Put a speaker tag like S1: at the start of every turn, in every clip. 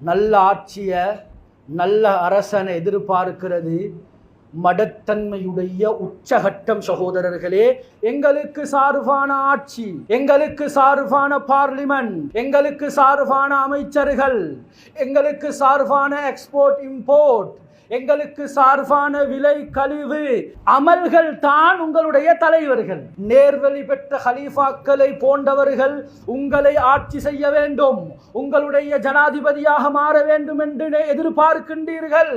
S1: நல்ல ஆட்சியை நல்ல அரசனை எதிர்பார்க்கிறது. மடத்தன்மையுடைய உச்சகட்டம் சகோதரர்களே எங்களுக்கு சார்பான ஆட்சி எங்களுக்கு சார்பான பார்லிமெண்ட் எங்களுக்கு சார்பான அமைச்சர்கள் எங்களுக்கு சார்பான எக்ஸ்போர்ட் இம்போர்ட் எங்களுக்கு சார்பான விலை கழிவு அமல்கள் தான் உங்களுடைய தலைவர்கள். நேர்வழி பெற்ற ஹலீஃபாக்களை போன்றவர்கள் உங்களை ஆட்சி செய்ய வேண்டும் உங்களுடைய ஜனாதிபதியாக மாற வேண்டும் என்று எதிர்பார்க்கின்றீர்கள்.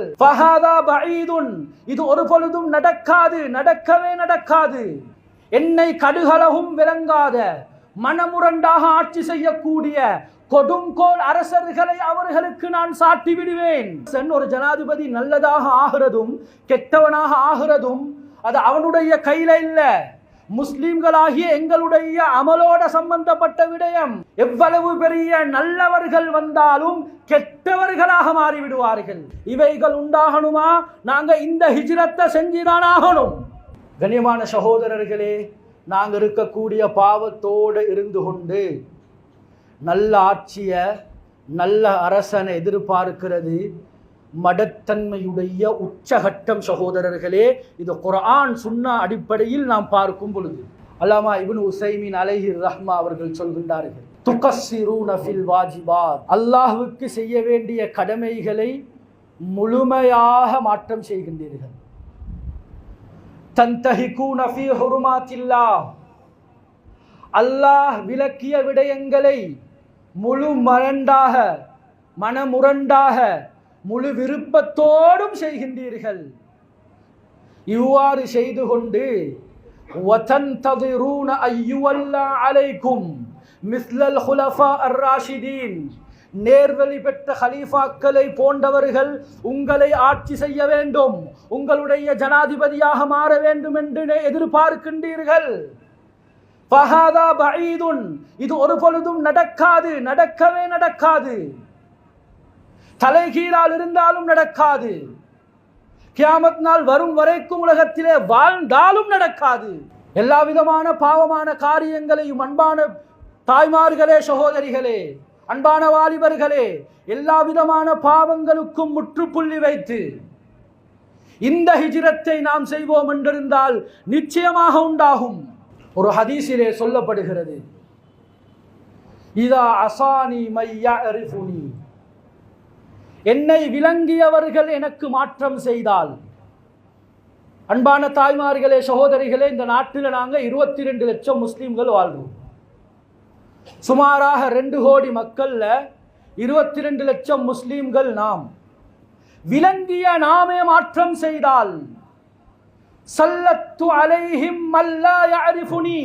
S1: இது ஒரு பொழுதும் நடக்காது நடக்கவே நடக்காது. என்னை கடுகளவும் விளங்காத மனமுரண்டாக ஆட்சி செய்யக்கூடிய கொடுங்கோல் அரசர்களை அவர்களுக்கு நான் சாட்டி விடுவேன். சென் ஒரு ஜனாதிபதி நல்லதாக ஆகிறதும் கெட்டவனாக ஆகிறதும் அது அவனுடைய கையில இல்ல. முஸ்லிம்களாகிய எங்களுடைய அமலோட சம்பந்தப்பட்ட விடயம். எவ்வளவு பெரிய நல்லவர்கள் வந்தாலும் கெட்டவர்களாக மாறிவிடுவார்கள். இவைகள் உண்டாகணுமா? நாங்க இந்த ஹிஜ்ரத்தை செஞ்சுதான் ஆகணும். கண்ணியமான சகோதரர்களே நாங்கள் இருக்கக்கூடிய பாவத்தோடு இருந்து கொண்டு நல்ல ஆட்சிய நல்ல அரசனை எதிர்பார்க்கிறது. மடத்தன்மையுடைய உச்சகட்டம் சகோதரர்களே இது குரான் சுன்னா அடிப்படையில் நாம் பார்க்கும் பொழுது. அல்லாமா இபின் உசைமின் அலைஹி ரஹ்மா அவர்கள் சொல்கின்றார்கள் துகஸ்ஸிரூன ஃபில் வாஜிபாத். அல்லாஹுக்கு செய்ய வேண்டிய கடமைகளை முழுமையாக மாற்றம் செய்கின்றீர்கள். தந்தஹிகூன ஃபீ ஹுருமாத்தில்லாஹ். அல்லாஹ் விளக்கிய விடயங்களை முழு மரண்டாக மனமுரண்டாக முழு விருப்பத்தோடும் செய்கின்றீர்கள் இவ்வாறு செய்து கொண்டு وَتَنْتَظِرُونَ أَنْ يُوَلَّى عَلَيْكُمْ مِثْلَ الْخُلَفَاءِ الرَّاشِدِينَ நேர்வழி பெற்ற ஹலீஃபாக்களை போன்றவர்கள் உங்களை ஆட்சி செய்ய வேண்டும் உங்களுடைய ஜனாதிபதியாக மாற வேண்டும் என்று எதிர்பார்க்கின்றீர்கள் ஃபஹாதா பஈதுன். இது ஒரு பொழுதும் நடக்காது. நடக்கவே நடக்காது. தலைகீழால் இருந்தாலும் நடக்காது. கியாமத் நாள் வரும் வரைக்கும் உலகத்திலே வாழ்ந்தாலும் நடக்காது. எல்லா விதமான பாவமான காரியங்களையும் அன்பான தாய்மார்களே சகோதரிகளே அன்பான வாலிபர்களே எல்லா விதமான பாவங்களுக்கும் முற்றுப்புள்ளி வைத்து இந்த ஹிஜிரத்தை நாம் செய்வோம் என்றிருந்தால் நிச்சயமாக உண்டாகும். ஒரு ஹதீஸிலே சொல்லப்படுகிறது. இதா அசானி மையா அரிஃபுனி என்னை விளங்கியவர்கள் எனக்கு மாற்றம் செய்தால். அன்பான தாய்மார்களே சகோதரிகளே இந்த நாட்டில் நாங்கள் இருபத்தி ரெண்டு லட்சம் முஸ்லீம்கள் வாழ்றோம். சுமாராக ரெண்டு கோடி மக்கள்ல இருபத்தி ரெண்டு லட்சம் முஸ்லீம்கள் நாம். விளங்கிய நாமே மாற்றம் செய்தால். சல்லத்து அலைஹிம் மல்லா யாரிஃபுனி.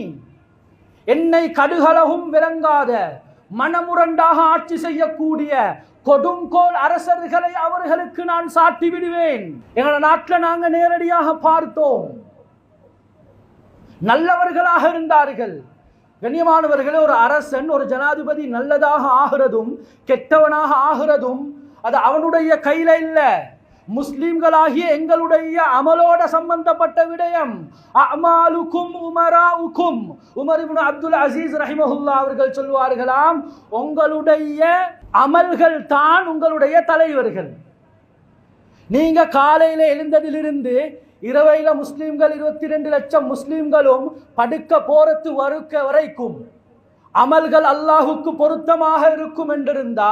S1: என்னை கடுகளவும் விளங்காத மனமுரண்டாக ஆட்சி செய்யக்கூடிய கொடுங்கோல் அரசர்களை அவர்களுக்கு நான் சாட்டி விடுவேன். எங்களை நாட்டில் நாங்கள் நேரடியாக பார்த்தோம். நல்லவர்களாக இருந்தார்கள். கண்ணியமானவர்களே ஒரு அரசன் ஒரு ஜனாதிபதி நல்லதாக ஆகிறதும் கெட்டவனாக ஆகிறதும் அது அவனுடைய கையில இல்லை. முஸ்லிம்களாகிய எங்களுடைய அமலோட சம்பந்தப்பட்ட விடயம் அமாலுக்கும் உமராவுக்கும். உமர் இப்னு அப்துல் அசீஸ் ரஹிமஹுல்லா அவர்கள் சொல்வார்களாம் உங்களுடைய அமல்கள் தான் உங்களுடைய தலைவர்கள். நீங்க காலையில எழுந்ததிலிருந்து இரவையில முஸ்லீம்கள் இருபத்தி ரெண்டு லட்சம் முஸ்லீம்களும் படுக்க போறத்து வறுக்க வரைக்கும் அமல்கள் அல்லாஹுக்கு பொருத்தமாக இருக்கும் என்றிருந்தா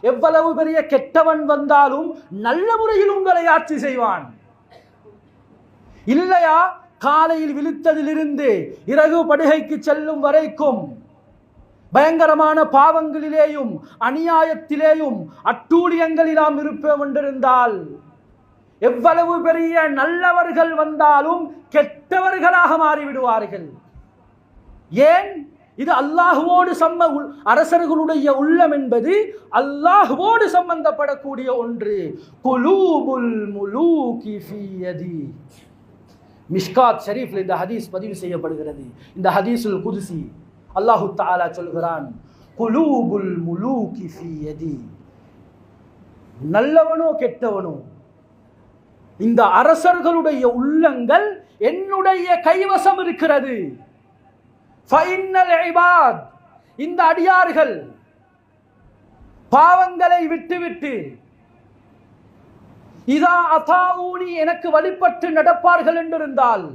S1: எவ்வளவு பெரிய கெட்டவன் வந்தாலும் நல்ல முறையில் உங்களை ஆட்சி செய்வான். இல்லையா? காலையில் விழித்ததிலிருந்து இறகு படுகைக்கு செல்லும் வரைக்கும் பயங்கரமான பாவங்களிலேயும் அநியாயத்திலேயும் அட்டூழியங்களிலாம் இருப்போம் என்றிருந்தால் எவ்வளவு பெரிய நல்லவர்கள் வந்தாலும் கெட்டவர்களாக மாறிவிடுவார்கள். ஏன்? இது அல்லாஹுவோடு சம்ம உள்- அரசர்களுடைய உள்ளம் என்பது அல்லாஹுவோடு சம்பந்தப்படக்கூடிய ஒன்று. குலூபுல் முலூகி ஃபீ மிஷ்காத் ஷரீஃப்ல இந்த ஹதீஸ் பதிவு செய்யப்படுகிறது. இந்த ஹதீஸுல் குதுசி அல்லாஹு தாலா சொல்கிறான் குலூபுல் முலூகி ஃபீ நல்லவனோ கெட்டவனோ இந்த அரசர்களுடைய உள்ளங்கள் என்னுடைய கைவசம் இருக்கிறது. இந்த அடியார்கள் பாவங்களை விட்டுவிட்டு இதா அசாவூனி எனக்கு வழிபட்டு நடப்பார்கள் என்றிருந்தால்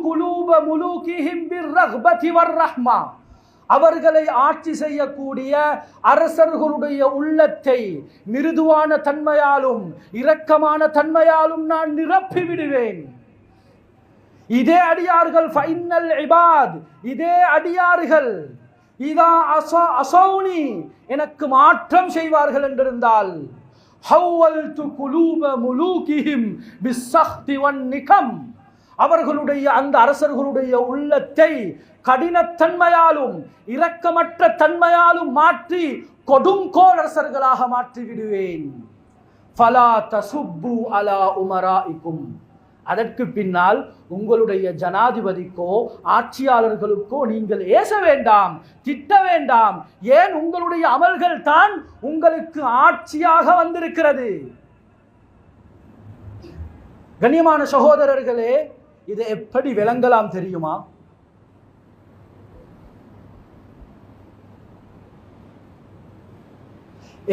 S1: குலூப அவர்களை ஆட்சி செய்யக்கூடிய அரசர்களுடைய உள்ளத்தை மிருதுவான தன்மையாலும் இரக்கமான தன்மையாலும் நான் நிரப்பி விடுவேன் இதே அடியார்கள் ஃபைனல் இபாத். இதே அடியார்கள். இதா அசோ அசௌனி. எனக்கு மாற்றம் செய்வார்கள் என்றிருந்தால். ஹவ்வல்து குலூப முலூகிஹிம் பிஸ்ஸஹ்தி வன்னிகம். அவர்களுடைய அந்த அரசர்களுடைய உள்ளத்தை கடினத்தன்மையாலும் இரக்கமற்ற தன்மையாலும் மாற்றி கொடுங்கோல் அரசர்களாக மாற்றி விடுவேன் ஃபலா தசுப்பு அலா உமராஇக்கும். அதற்கு பின்னால் உங்களுடைய ஜனாதிபதிக்கோ ஆட்சியாளர்களுக்கோ நீங்கள் ஏச வேண்டாம் திட்ட வேண்டாம். ஏன் உங்களுடைய அமல்கள் தான் உங்களுக்கு ஆட்சியாக வந்திருக்கிறது? கண்ணியமான சகோதரர்களே இதை எப்படி விளங்கலாம் தெரியுமா?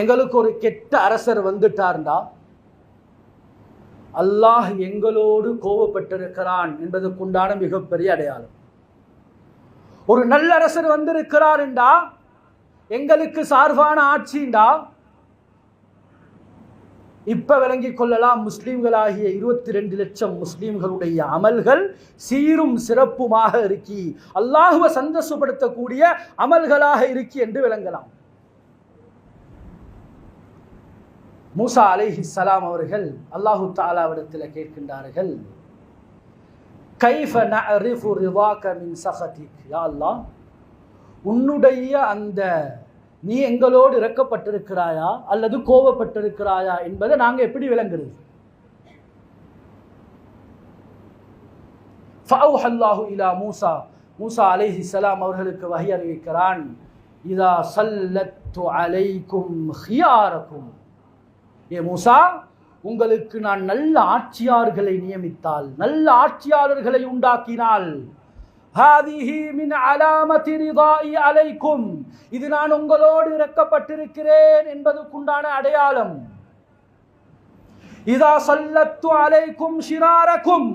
S1: எங்களுக்கு ஒரு கெட்ட அரசர் வந்துட்டார்டா. அல்லாஹ் எங்களோடு கோபப்பட்டிருக்கிறான் என்பதற்குண்டான மிகப்பெரிய அடையாளம். ஒரு நல்ல அரசர் வந்திருக்கிறார் என்றா எங்களுக்கு சார்பான ஆட்சிண்டா இப்ப விளங்கிக் கொள்ளலாம் முஸ்லீம்களாகிய இருபத்தி ரெண்டு லட்சம் முஸ்லீம்களுடைய அமல்கள் சீரும் சிறப்புமாக இருக்கி அல்லாஹுவ சந்தோஷப்படுத்தக்கூடிய அமல்களாக இருக்கி என்று விளங்கலாம். மூசா அலிஹி சலாம் அவர்கள் அல்லாஹு தாலாவிடத்தில் கேட்கின்றார்கள் கைஃப நரிஃபு ரிவாக மின் சஹதி யா அல்லாஹ் உன்னுடைய அந்த நீ எங்களோடு இறக்கப்பட்டிருக்கிறாயா? அல்லது கோபப்பட்டிருக்கிறாயா என்பதை நாங்க எப்படி விளங்குறது? ஃபவு ஹல்லாஹு இலா மூசா மூசா அலைஹி சலாம் அவர்களுக்கு வகை அறிவிக்கிறான் இதா சல்லத்து அலைக்கும் ஹியாரக்கும். ஏ மூசா உங்களுக்கு நான் நல்ல ஆட்சியாளர்களை நியமித்தால் நல்ல ஆட்சியாளர்களை உண்டாக்கினால் அலைக்கும் இது நான் உங்களோடு இறக்கப்பட்டிருக்கிறேன் என்பதற்குண்டான அடையாளம். இதா சல்லத்து அலைக்கும் ஷிராரக்கும்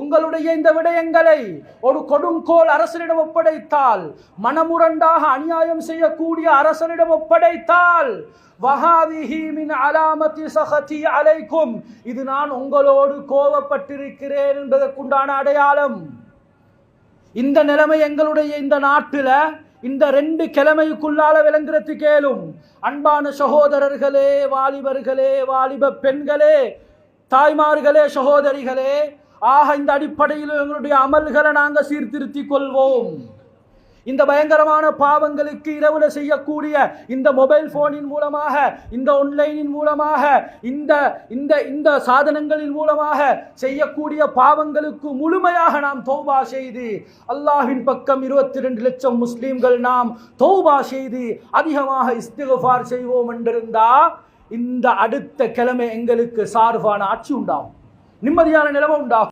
S1: உங்களுடைய இந்த விடயங்களை ஒரு கொடுங்கோல் அரசனிடம் ஒப்படைத்தால் மனமுரண்டாக அநியாயம் செய்யக்கூடிய அரசனிடம் ஒப்படைத்தால் அலைக்கும் இது நான் உங்களோடு கோவப்பட்டிருக்கிறேன் என்பதற்குண்டான அடையாளம். இந்த நிலைமை எங்களுடைய இந்த நாட்டில் இந்த ரெண்டு கிழமைக்குள்ளால விளங்குறது கேளும். அன்பான சகோதரர்களே வாலிபர்களே வாலிப பெண்களே தாய்மார்களே சகோதரிகளே ஆக இந்த அடிப்படையில் எங்களுடைய அமல்களை நாங்கள் சீர்திருத்திக் கொள்வோம். இந்த பயங்கரமான பாவங்களுக்கு இரவுல செய்யக்கூடிய இந்த மொபைல் போனின் மூலமாக இந்த ஆன்லைனின் மூலமாக இந்த இந்த இந்த சாதனங்களின் மூலமாக செய்யக்கூடிய பாவங்களுக்கு முழுமையாக நாம் தௌபா செய்து அல்லாஹின் பக்கம் இருபத்தி ரெண்டு லட்சம் முஸ்லீம்கள் நாம் தௌபா செய்து அதிகமாக இஸ்திகஃபார் செய்வோம் என்றிருந்தா இந்த அடுத்த கிழமை எங்களுக்கு சார்பான ஆட்சி உண்டாகும். நிம்மதியான நிலைமை உண்டாகும்.